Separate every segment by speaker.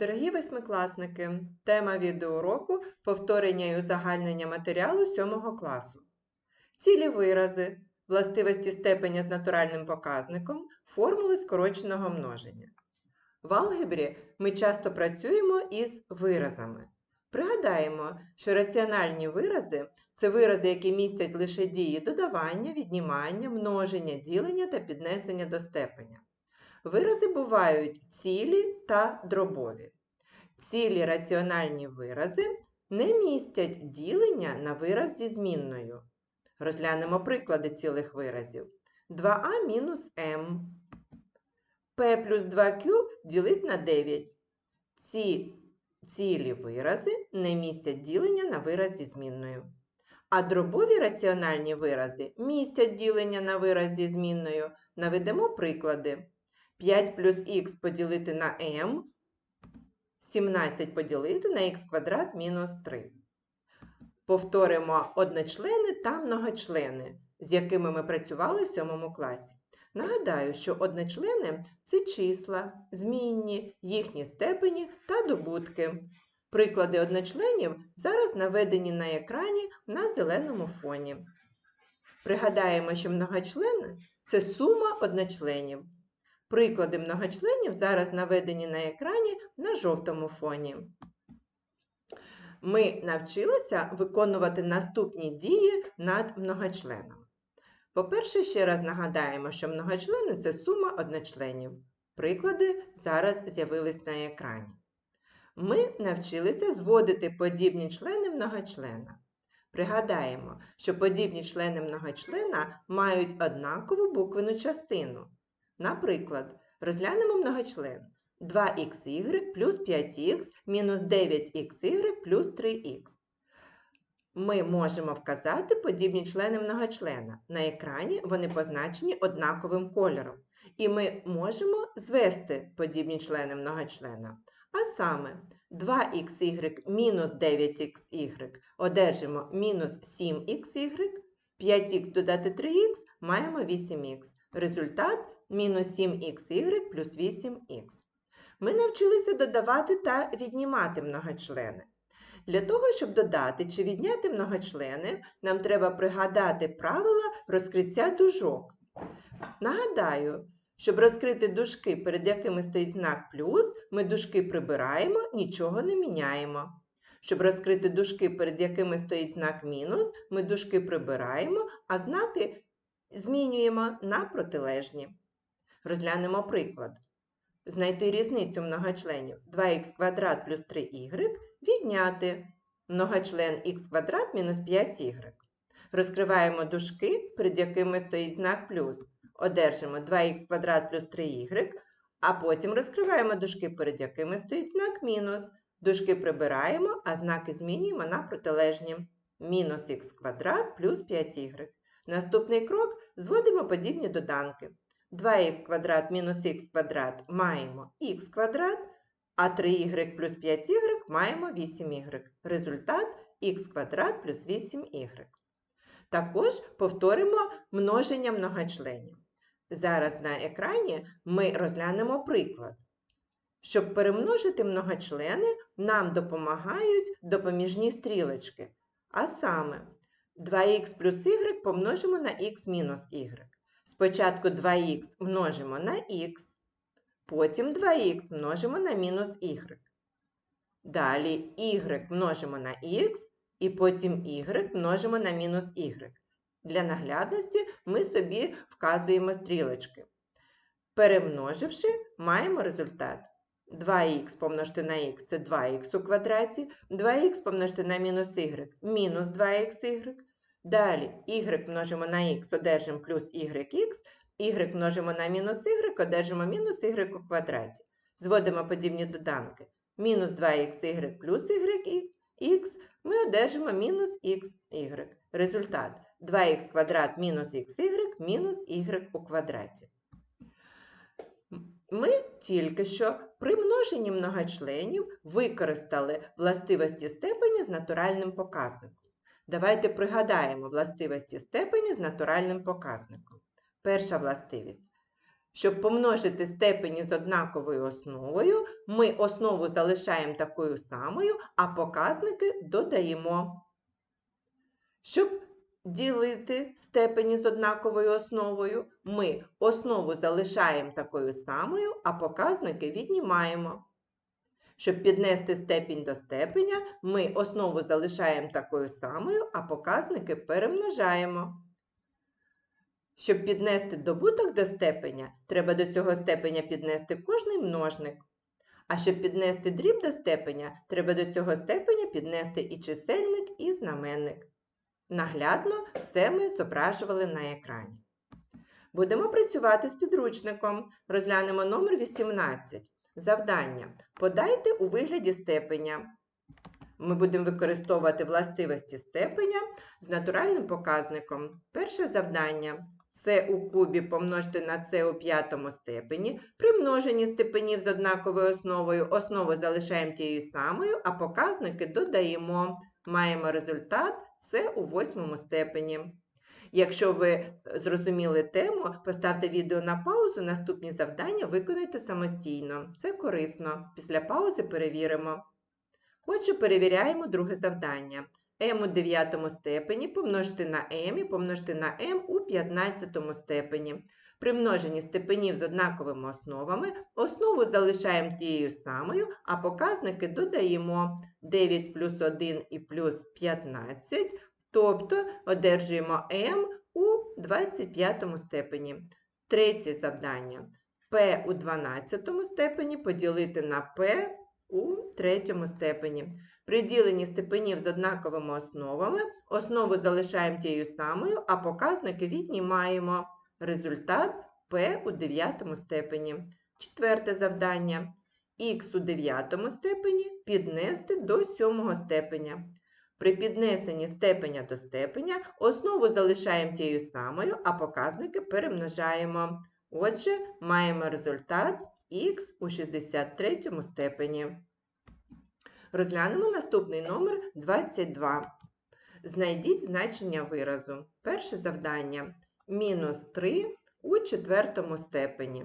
Speaker 1: Дорогі восьмикласники, тема відеоуроку повторення і узагальнення матеріалу 7 класу. Цілі вирази, властивості степеня з натуральним показником, формули скороченого множення. В алгебрі ми часто працюємо із виразами. Пригадаємо, що раціональні вирази це вирази, які містять лише дії додавання, віднімання, множення, ділення та піднесення до степеня. Вирази бувають цілі та дробові. Цілі раціональні вирази не містять ділення на вираз зі змінною. Розглянемо приклади цілих виразів. 2а мінус m. p плюс 2q ділить на 9. Ці цілі вирази не містять ділення на вираз зі змінною. А дробові раціональні вирази містять ділення на вираз зі змінною. Наведемо приклади. 5 плюс х поділити на m, 17 поділити на х квадрат мінус 3. Повторимо одночлени та многочлени, з якими ми працювали в 7 класі. Нагадаю, що одночлени це числа, змінні, їхні степені та добутки. Приклади одночленів зараз наведені на екрані на зеленому фоні. Пригадаємо, що многочлени це сума одночленів. Приклади многочленів зараз наведені на екрані на жовтому фоні. Ми навчилися виконувати наступні дії над многочленами. По-перше, ще раз нагадаємо, що многочлени це сума одночленів. Приклади зараз з'явились на екрані. Ми навчилися зводити подібні члени многочлена. Пригадаємо, що подібні члени многочлена мають однакову буквену частину. Наприклад, розглянемо многочлен 2xy плюс 5х мінус 9xy плюс 3х. Ми можемо вказати подібні члени многочлена. На екрані вони позначені однаковим кольором. І ми можемо звести подібні члени многочлена. А саме 2xy мінус 9xy одержимо мінус 7xy, 5х додати 3х маємо 8х. Результат мінус 7xy плюс 8х. Ми навчилися додавати та віднімати многочлени. Для того, щоб додати чи відняти многочлени, нам треба пригадати правила розкриття дужок. Нагадаю, щоб розкрити дужки, перед якими стоїть знак плюс, ми дужки прибираємо, нічого не міняємо. Щоб розкрити дужки, перед якими стоїть знак мінус, ми дужки прибираємо, а знаки змінюємо на протилежні. Розглянемо приклад. Знайти різницю многочленів 2х квадрат плюс 3y відняти многочлен х квадрат мінус 5y. Розкриваємо дужки, перед якими стоїть знак плюс. Одержимо 2х квадрат плюс 3y, а потім розкриваємо дужки, перед якими стоїть знак мінус. Дужки прибираємо, а знаки змінюємо на протилежні. Мінус х квадрат плюс 5y. Наступний крок зводимо подібні доданки. 2х квадрат мінус х квадрат маємо х квадрат, а 3y плюс 5y маємо 8y. Результат х квадрат плюс 8y. Також повторимо множення многочленів. Зараз на екрані ми розглянемо приклад. Щоб перемножити многочлени, нам допомагають допоміжні стрілочки. А саме 2х плюс y помножимо на х мінус y. Спочатку 2х множимо на х, потім 2х множимо на мінус y. Далі y множимо на х і потім y множимо на мінус y. Для наглядності ми собі вказуємо стрілочки. Перемноживши, маємо результат. 2х помножити на х це 2х у квадраті, 2х помножити на мінус y мінус 2xy. Далі y множимо на х, одержимо плюс yx, y множимо на мінус y, одержимо мінус y у квадраті. Зводимо подібні доданки. Мінус 2xy плюс yx, ми одержимо мінус xy. Результат 2х квадрат мінус xy мінус y у квадраті. Ми тільки що при множенні многочленів використали властивості степені з натуральним показником. Давайте пригадаємо властивості степені з натуральним показником. Перша властивість. Щоб помножити степені з однаковою основою, ми основу залишаємо такою самою, а показники додаємо. Щоб ділити степені з однаковою основою, ми основу залишаємо такою самою, а показники віднімаємо. Щоб піднести степінь до степеня, ми основу залишаємо такою самою, а показники перемножаємо. Щоб піднести добуток до степеня, треба до цього степеня піднести кожний множник. А щоб піднести дріб до степеня, треба до цього степеня піднести і чисельник, і знаменник. Наглядно все ми зображували на екрані. Будемо працювати з підручником. Розглянемо номер 18. Завдання. Подайте у вигляді степеня. Ми будемо використовувати властивості степеня з натуральним показником. Перше завдання. С у кубі помножити на С у п'ятому степені. При множенні степенів з однаковою основою основу залишаємо тією самою, а показники додаємо. Маємо результат С у восьмому степені. Якщо ви зрозуміли тему, поставте відео на паузу, наступні завдання виконайте самостійно. Це корисно. Після паузи перевіримо. Отже, перевіряємо друге завдання. m у дев'ятому степені помножити на m і помножити на m у 15 степені. При множенні степенів з однаковими основами основу залишаємо тією самою, а показники додаємо 9 плюс 1 і плюс 15, тобто одержуємо m у 25 степені. Третє завдання. p у 12 степені поділити на p у третьому степені. При діленні степенів з однаковими основами основу залишаємо тією самою, а показники віднімаємо. Результат p у 9 степені. Четверте завдання. х у 9 степені піднести до 7 степеня. При піднесенні степеня до степеня основу залишаємо тією самою, а показники перемножаємо. Отже, маємо результат х у 63 степені. Розглянемо наступний номер 22. Знайдіть значення виразу. Перше завдання мінус 3 у четвертому степені.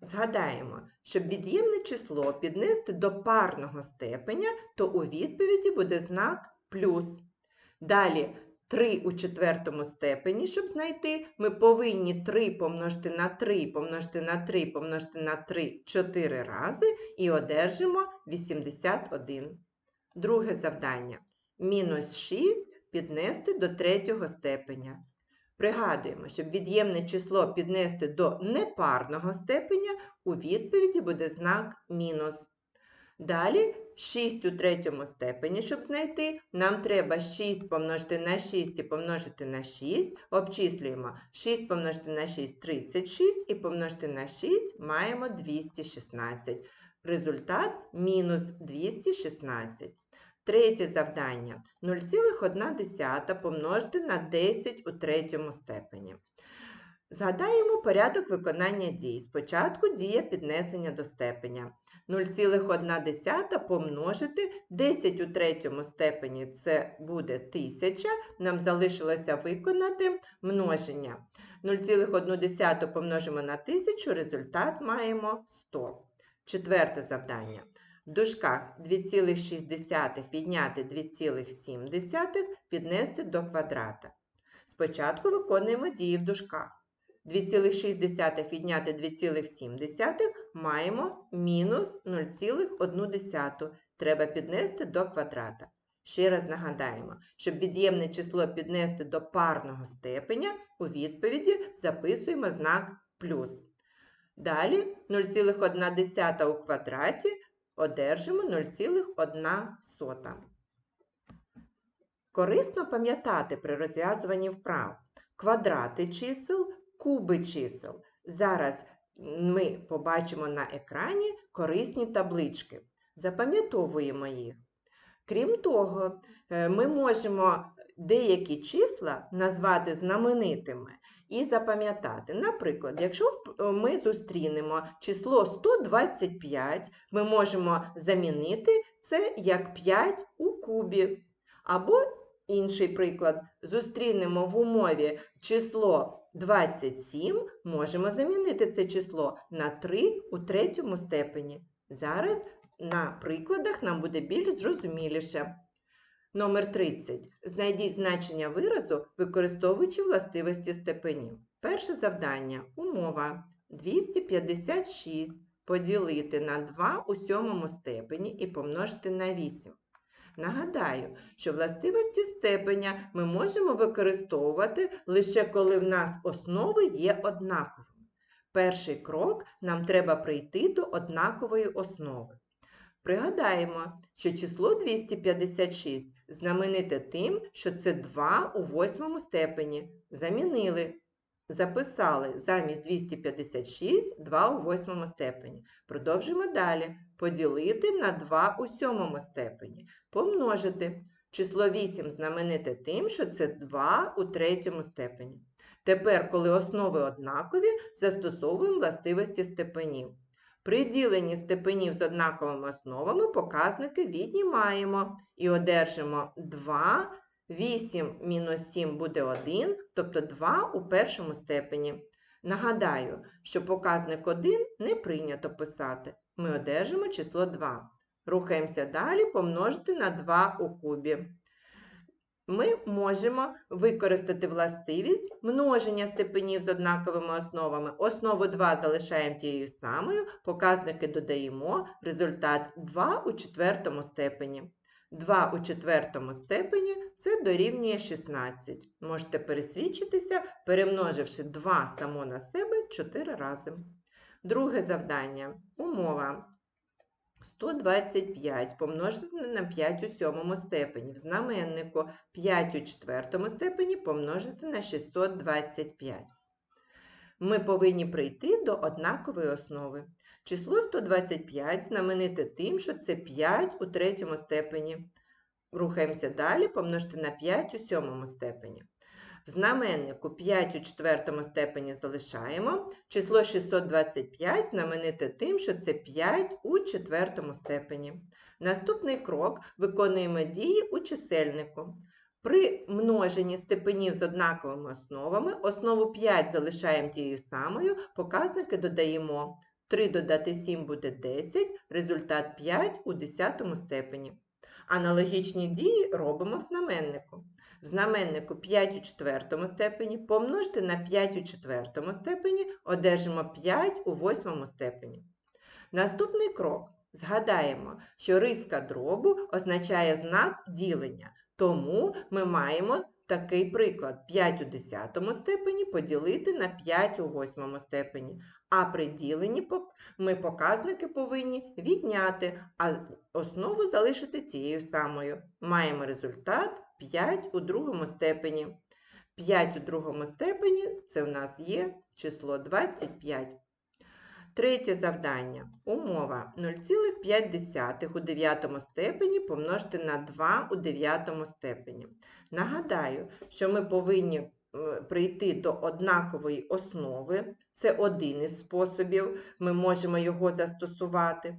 Speaker 1: Згадаємо, щоб від'ємне число піднести до парного степеня, то у відповіді буде знак плюс. Далі 3 у четвертому степені, щоб знайти, ми повинні 3 помножити на 3, помножити на 3, помножити на 3 4 рази і одержимо 81. Друге завдання. Мінус 6 піднести до третього степеня. Пригадуємо, щоб від'ємне число піднести до непарного степеня, у відповіді буде знак мінус. Далі 6 у третьому степені, щоб знайти, нам треба 6 помножити на 6 і помножити на 6. Обчислюємо 6 помножити на 6 36 і помножити на 6 маємо 216. Результат мінус 216. Третє завдання 0,1 помножити на 10 у третьому степені. Згадаємо порядок виконання дій. Спочатку дія піднесення до степеня. 0,1 помножити 10 у третьому степені це буде 1000. Нам залишилося виконати множення. 0,1 помножимо на 1000, результат маємо 100. Четверте завдання. В дужках 2,6 підняти 2,7 піднести до квадрата. Спочатку виконуємо дії в дужках. 2,6 відняти 2,7 маємо мінус 0,1. Треба піднести до квадрата. Ще раз нагадаємо, щоб від'ємне число піднести до парного степеня, у відповіді записуємо знак плюс. Далі 0,1 у квадраті одержимо 0,1. Корисно пам'ятати при розв'язуванні вправ квадрати чисел, куби чисел. Зараз ми побачимо на екрані корисні таблички. Запам'ятовуємо їх. Крім того, е, ми можемо деякі числа назвати знаменитими і запам'ятати. Наприклад, якщо ми зустрінемо число 125, ми можемо замінити це як 5 у кубі. Або інший приклад, зустрінемо в умові число 27 можемо замінити це число на 3 у третьому степені. Зараз на прикладах нам буде більш зрозуміліше. Номер 30. Знайдіть значення виразу, використовуючи властивості степенів. Перше завдання. Умова. 256 поділити на 2 у сьомому степені і помножити на 8. Нагадаю, що властивості степеня ми можемо використовувати лише коли в нас основи є однаковими. Перший крок нам треба прийти до однакової основи. Пригадаємо, що число 256 знамените тим, що це 2 у восьмому степені. Замінили. Записали замість 256 2 у восьмому степені. Продовжимо далі. Поділити на 2 у сьомому степені. Помножити. Число 8 знамените тим, що це 2 у третьому степені. Тепер, коли основи однакові, застосовуємо властивості степенів. При діленні степенів з однаковими основами показники віднімаємо і одержимо 2, 8 мінус 7 буде 1, тобто 2 у першому степені. Нагадаю, що показник 1 не прийнято писати. Ми одержимо число 2. Рухаємося далі, помножити на 2 у кубі. Ми можемо використати властивість множення степенів з однаковими основами. Основу 2 залишаємо тією самою, показники додаємо, результат 2 у четвертому степені. 2 у четвертому степені це дорівнює 16. Можете пересвідчитися, перемноживши 2 само на себе 4 рази. Друге завдання. Умова. 125 помножити на 5 у сьомому степені. В знаменнику 5 у четвертому степені помножити на 625. Ми повинні прийти до однакової основи. Число 125 знамените тим, що це 5 у третьому степені. Рухаємося далі, помножити на 5 у сьомому степені. В знаменнику 5 у четвертому степені залишаємо. Число 625 знамените тим, що це 5 у четвертому степені. Наступний крок виконуємо дії у чисельнику. При множенні степенів з однаковими основами основу 5 залишаємо тією самою, показники додаємо. 3 додати 7 буде 10, результат 5 у 10 степені. Аналогічні дії робимо в знаменнику. В знаменнику 5 у четвертому степені помножити на 5 у четвертому степені, одержимо 5 у восьмому степені. Наступний крок. Згадаємо, що риска дробу означає знак ділення, тому ми маємо такий приклад 5 у 10 степені поділити на 5 у восьмому степені. А при діленні ми показники повинні відняти, а основу залишити тією самою. Маємо результат 5 у другому степені. 5 у другому степені це в нас є число 25. Третє завдання. Умова 0,5 у 9 степені помножити на 2 у 9 степені. Нагадаю, що ми повинні прийти до однакової основи. Це один із способів, ми можемо його застосувати.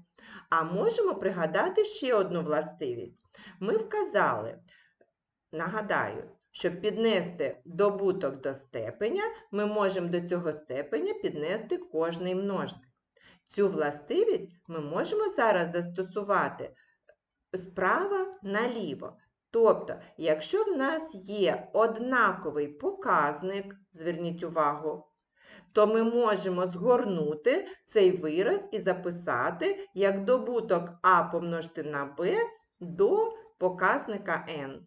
Speaker 1: А можемо пригадати ще одну властивість. Ми вказали, нагадаю, щоб піднести добуток до степеня, ми можемо до цього степеня піднести кожний множник. Цю властивість ми можемо зараз застосувати справа наліво. Тобто, якщо в нас є однаковий показник, зверніть увагу, то ми можемо згорнути цей вираз і записати як добуток А помножити на Б до показника n.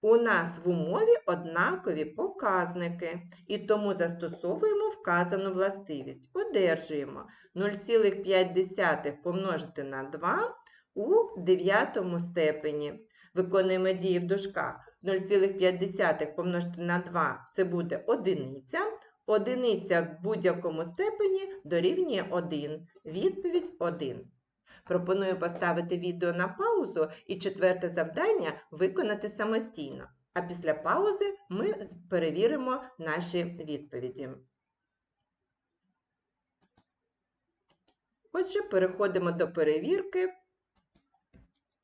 Speaker 1: У нас в умові однакові показники, і тому застосовуємо вказану властивість. Одержуємо 0,5 помножити на 2 у 9 степені. Виконуємо дії в дужках. 0,5 помножити на 2 це буде одиниця. Одиниця в будь-якому степені дорівнює 1. Відповідь 1. Пропоную поставити відео на паузу і четверте завдання виконати самостійно. А після паузи ми перевіримо наші відповіді. Отже, переходимо до перевірки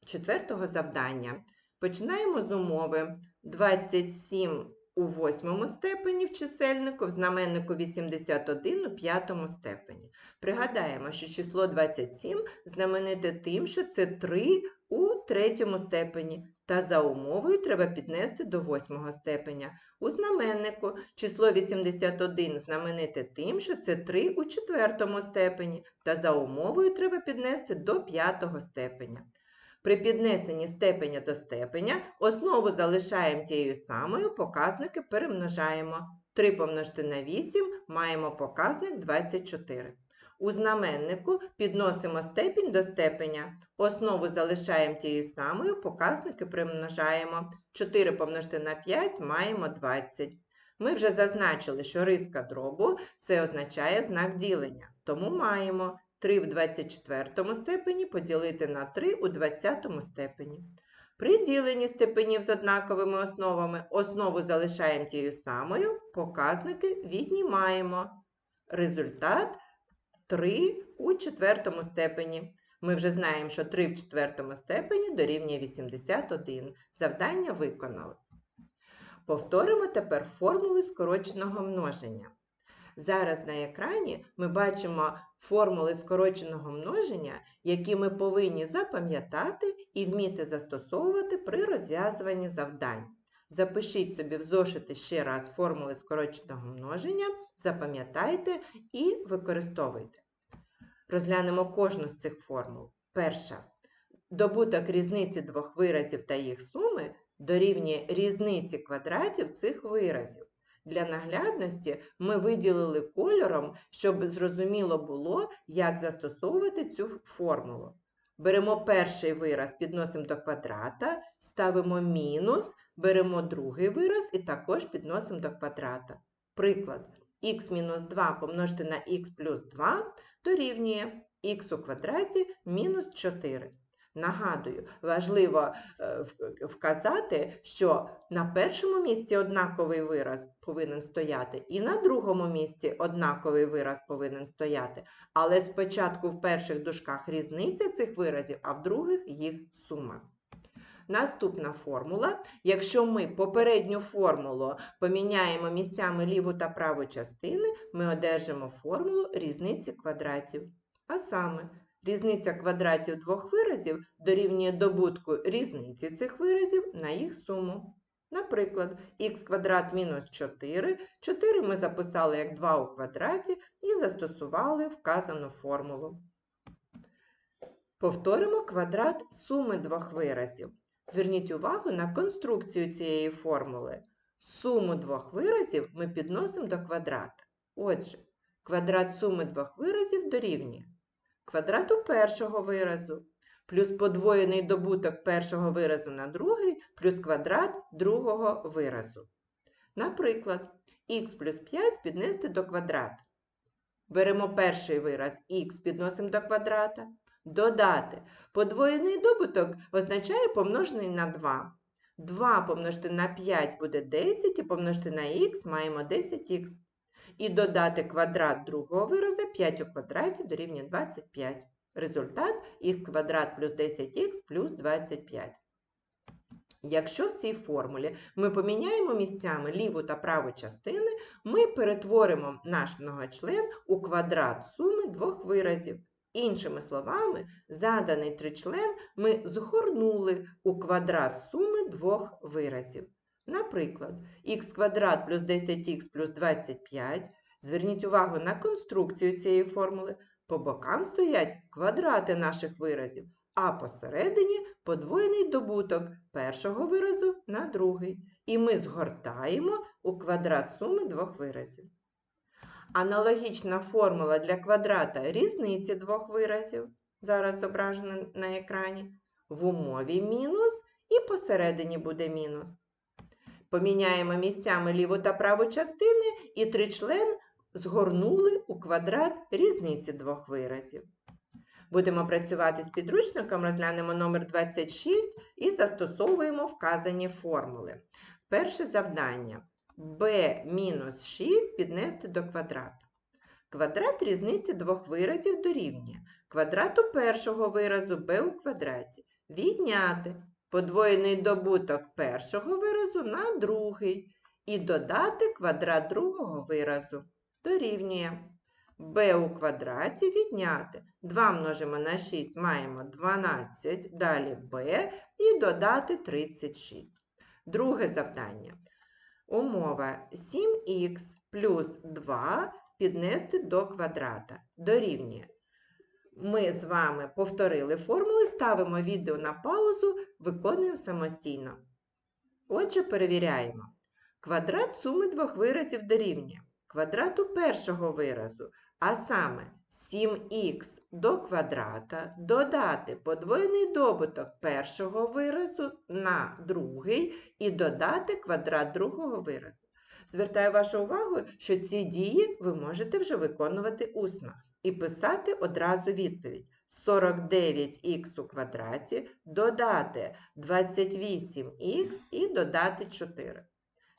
Speaker 1: четвертого завдання. Починаємо з умови 27 у восьмому степені в чисельнику, в знаменнику 81 у п'ятому степені. Пригадаємо, що число 27 знамените тим, що це 3 у третьому степені, та за умовою треба піднести до восьмого степеня. У знаменнику число 81 знамените тим, що це 3 у четвертому степені, та за умовою треба піднести до п'ятого степеня. При піднесенні степеня до степеня основу залишаємо тією самою, показники перемножаємо. 3 помножити на 8 маємо показник 24. У знаменнику підносимо степінь до степеня. Основу залишаємо тією самою, показники примножаємо. 4 помножити на 5 маємо 20. Ми вже зазначили, що риска дробу це означає знак ділення. Тому маємо 3 в 24 степені поділити на 3 у 20 степені. При діленні степенів з однаковими основами основу залишаємо тією самою, показники віднімаємо. Результат 3 у четвертому степені. Ми вже знаємо, що 3 в четвертому степені дорівнює 81. Завдання виконали. Повторимо тепер формули скороченого множення. Зараз на екрані ми бачимо формули скороченого множення, які ми повинні запам'ятати і вміти застосовувати при розв'язуванні завдань. Запишіть собі в зошити ще раз формули скороченого множення, запам'ятайте і використовуйте. Розглянемо кожну з цих формул. Перша. Добуток різниці двох виразів та їх суми дорівнює різниці квадратів цих виразів. Для наглядності ми виділили кольором, щоб зрозуміло було, як застосовувати цю формулу. Беремо перший вираз, підносимо до квадрата, ставимо мінус, беремо другий вираз і також підносимо до квадрата. Приклад, х-2 помножити на х плюс 2 дорівнює х у квадраті мінус 4. Нагадую, важливо е, вказати, що на першому місці однаковий вираз повинен стояти, і на другому місці однаковий вираз повинен стояти. Але спочатку в перших дужках різниця цих виразів, а в других їх сума. Наступна формула. Якщо ми попередню формулу поміняємо місцями ліву та праву частини, ми одержимо формулу різниці квадратів. А саме, різниця квадратів двох виразів дорівнює добутку різниці цих виразів на їх суму. Наприклад, х квадрат мінус 4. 4 ми записали як 2 у квадраті і застосували вказану формулу. Повторимо квадрат суми двох виразів. Зверніть увагу на конструкцію цієї формули. Суму двох виразів ми підносимо до квадрата. Отже, квадрат суми двох виразів дорівнює квадрату першого виразу плюс подвоєний добуток першого виразу на другий плюс квадрат другого виразу. Наприклад, х плюс 5 піднести до квадрата. Беремо перший вираз х підносимо до квадрата. Додати. Подвоєний добуток означає помножений на 2. 2 помножити на 5 буде 10, і помножити на х маємо 10х. І додати квадрат другого вираза 5 у квадраті дорівнює 25. Результат х квадрат плюс 10х плюс 25. Якщо в цій формулі ми поміняємо місцями ліву та праву частини, ми перетворимо наш многочлен у квадрат суми двох виразів. Іншими словами, заданий тричлен ми згорнули у квадрат суми двох виразів. Наприклад, х квадрат плюс 10х плюс 25. Зверніть увагу на конструкцію цієї формули. По бокам стоять квадрати наших виразів, а посередині подвоєний добуток першого виразу на другий. І ми згортаємо у квадрат суми двох виразів. Аналогічна формула для квадрата різниці двох виразів, зараз зображена на екрані, в умові мінус і посередині буде мінус. Поміняємо місцями ліву та праву частини і тричлен згорнули у квадрат різниці двох виразів. Будемо працювати з підручником, розглянемо номер 26 і застосовуємо вказані формули. Перше завдання b-6 піднести до квадрата. Квадрат різниці двох виразів дорівнює квадрату першого виразу b у квадраті. Відняти подвоєний добуток першого виразу на другий. і додати квадрат другого виразу. Дорівнює b у квадраті відняти. 2 множимо на 6 маємо 12, далі b і додати 36. Друге завдання. Умова 7х плюс 2 піднести до квадрата. Дорівнює. Ми з вами повторили формулу, ставимо відео на паузу, виконуємо самостійно. Отже, перевіряємо. Квадрат суми двох виразів дорівнює квадрату першого виразу, а саме 7х до квадрата додати подвоєний добуток першого виразу на другий і додати квадрат другого виразу. Звертаю вашу увагу, що ці дії ви можете вже виконувати усно і писати одразу відповідь. 49х у квадраті додати 28х і додати 4.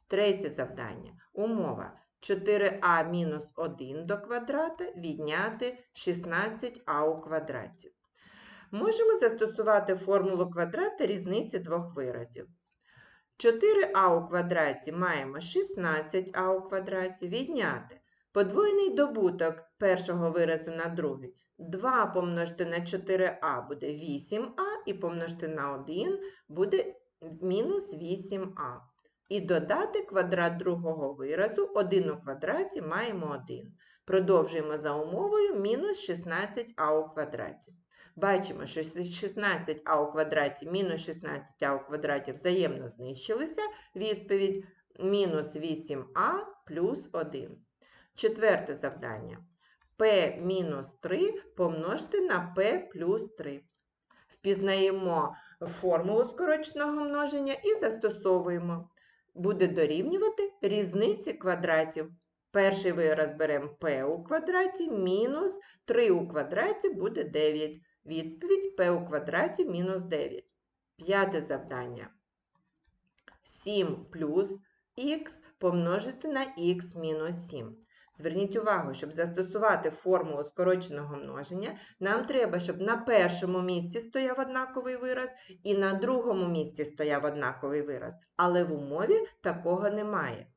Speaker 1: Третє завдання. Умова 4а мінус 1 до квадрата відняти 16а у квадраті. Можемо застосувати формулу квадрата різниці двох виразів. 4а у квадраті маємо 16а у квадраті відняти. Подвоєний добуток першого виразу на другий. 2 помножити на 4а буде 8а і помножити на 1 буде мінус 8а. І додати квадрат другого виразу 1 у квадраті маємо 1. Продовжуємо за умовою мінус 16а у квадраті. Бачимо, що 16а у квадраті мінус 16а у квадраті взаємно знищилися. Відповідь мінус 8а плюс 1. Четверте завдання. p мінус 3 помножити на p плюс 3. Впізнаємо формулу скороченого множення і застосовуємо. Буде дорівнювати різниці квадратів. Перший вираз беремо p у квадраті мінус 3 у квадраті буде 9. Відповідь p у квадраті мінус 9. П'яте завдання. 7 плюс х помножити на х мінус 7. Зверніть увагу, щоб застосувати формулу скороченого множення, нам треба, щоб на першому місці стояв однаковий вираз і на другому місці стояв однаковий вираз. Але в умові такого немає.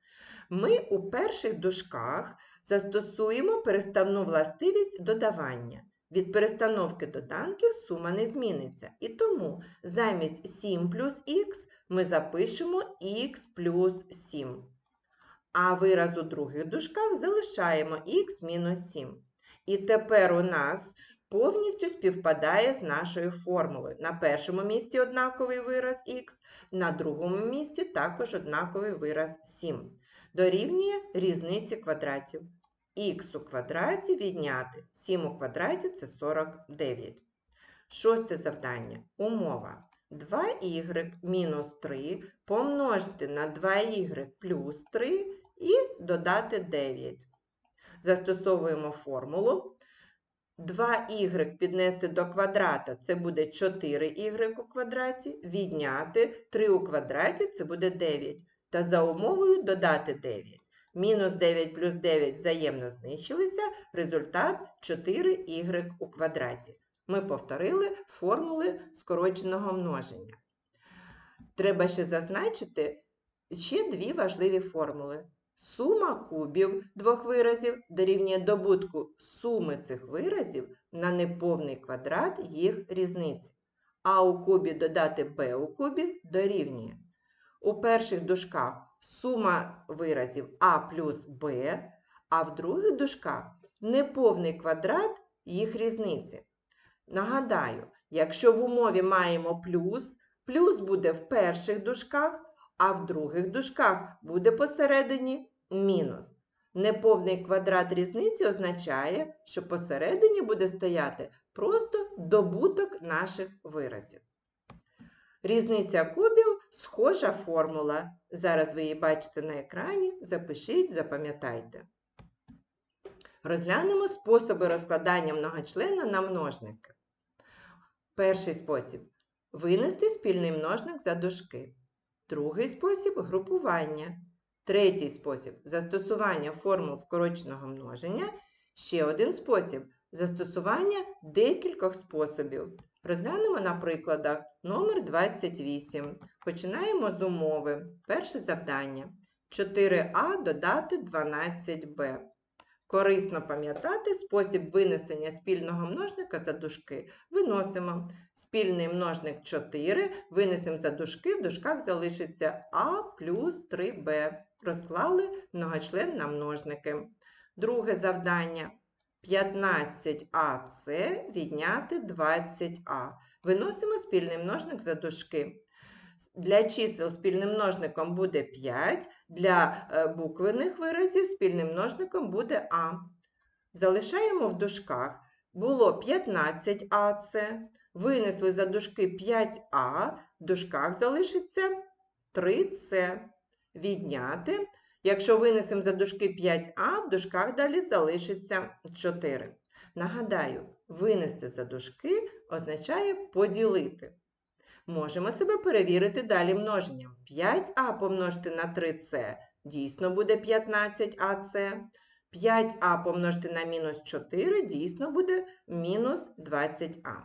Speaker 1: Ми у перших дужках застосуємо переставну властивість додавання. Від перестановки доданків сума не зміниться. І тому замість 7 плюс х ми запишемо х плюс 7. А вираз у других дужках залишаємо х мінус 7. І тепер у нас повністю співпадає з нашою формулою. На першому місці однаковий вираз х, на другому місці також однаковий вираз 7. Дорівнює різниці квадратів. х у квадраті відняти 7 у квадраті це 49. Шосте завдання. Умова. 2y мінус 3 помножити на 2y плюс 3 і додати 9. Застосовуємо формулу. 2y піднести до квадрата це буде 4y у квадраті, відняти 3 у квадраті це буде 9. Та за умовою додати 9. Мінус 9 плюс 9 взаємно знищилися, результат 4y у квадраті. Ми повторили формули скороченого множення. Треба ще зазначити ще дві важливі формули. Сума кубів двох виразів дорівнює добутку суми цих виразів на неповний квадрат їх різниці. А у кубі додати b у кубі дорівнює. У перших дужках сума виразів а плюс b, а в других дужках неповний квадрат їх різниці. Нагадаю, якщо в умові маємо плюс, плюс буде в перших дужках, а в других дужках буде посередині мінус. Неповний квадрат різниці означає, що посередині буде стояти просто добуток наших виразів. Різниця кубів схожа формула. Зараз ви її бачите на екрані. Запишіть, запам'ятайте. Розглянемо способи розкладання многочлена на множники. Перший спосіб винести спільний множник за дужки. Другий спосіб групування. Третій спосіб застосування формул скороченого множення. Ще один спосіб застосування декількох способів. Розглянемо на прикладах номер 28. Починаємо з умови. Перше завдання. 4а додати 12b. Корисно пам'ятати спосіб винесення спільного множника за дужки. Виносимо спільний множник 4, винесемо за дужки, в дужках залишиться а плюс 3b. Розклали многочлен на множники. Друге завдання. 15ac відняти 20а. Виносимо спільний множник за дужки. Для чисел спільним множником буде 5, для е, буквених виразів спільним множником буде а. Залишаємо в дужках. Було 15ac, винесли за дужки 5а, в дужках залишиться 3c. Відняти. Якщо винесемо за дужки 5а, в дужках далі залишиться 4. Нагадаю, винести за дужки означає поділити. Можемо себе перевірити далі множенням. 5а помножити на 3c дійсно буде 15ac. 5а помножити на мінус 4 дійсно буде мінус 20а.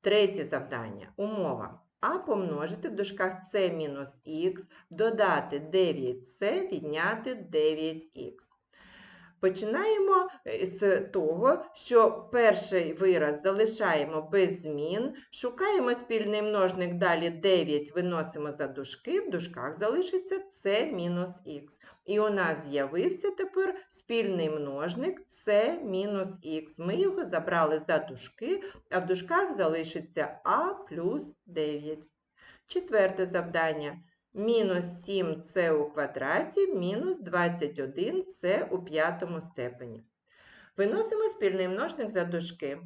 Speaker 1: Третє завдання. Умова. А помножити в дужках c мінус х, додати 9c, відняти 9х. Починаємо е, з того, що перший вираз залишаємо без змін, шукаємо спільний множник, далі 9 виносимо за дужки, в дужках залишиться c мінус х. І у нас з'явився тепер спільний множник c мінус х. Ми його забрали за дужки, а в дужках залишиться а плюс 9. Четверте завдання. Мінус 7c у квадраті мінус 21c у п'ятому степені. Виносимо спільний множник за дужки.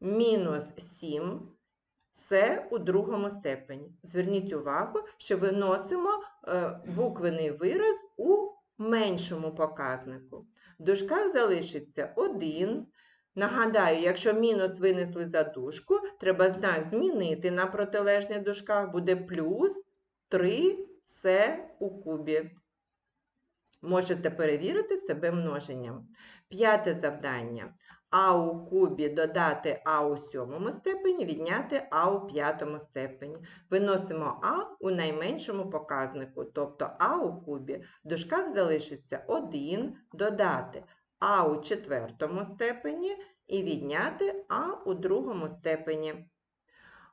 Speaker 1: Мінус 7c у другому степені. Зверніть увагу, що виносимо е, буквений вираз у меншому показнику. В дужках залишиться 1. Нагадаю, якщо мінус винесли за дужку, треба знак змінити на протилежних дужках, буде плюс 3c у кубі. Можете перевірити себе множенням. П'яте завдання. А у кубі додати А у сьомому степені, відняти А у п'ятому степені. Виносимо А у найменшому показнику, тобто А у кубі. В дужках залишиться 1, додати А у четвертому степені і відняти А у другому степені.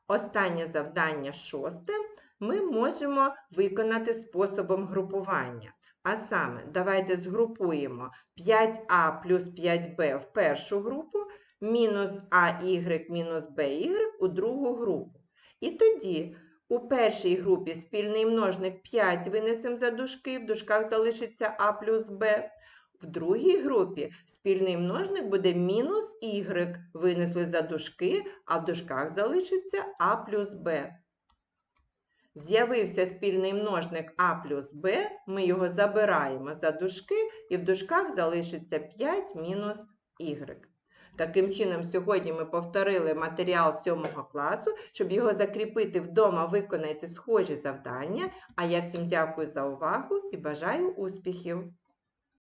Speaker 1: Останнє завдання шосте ми можемо виконати способом групування. А саме, давайте згрупуємо 5а плюс 5b в першу групу, мінус АY мінус BY у другу групу. І тоді у першій групі спільний множник 5 винесемо за дужки, в дужках залишиться а плюс b. В другій групі спільний множник буде мінус y, винесли за дужки, а в дужках залишиться а плюс b. З'явився спільний множник а плюс Б, ми його забираємо за дужки, і в дужках залишиться 5 мінус y. Таким чином, сьогодні ми повторили матеріал 7 класу. Щоб його закріпити вдома, виконайте схожі завдання. А я всім дякую за увагу і бажаю успіхів!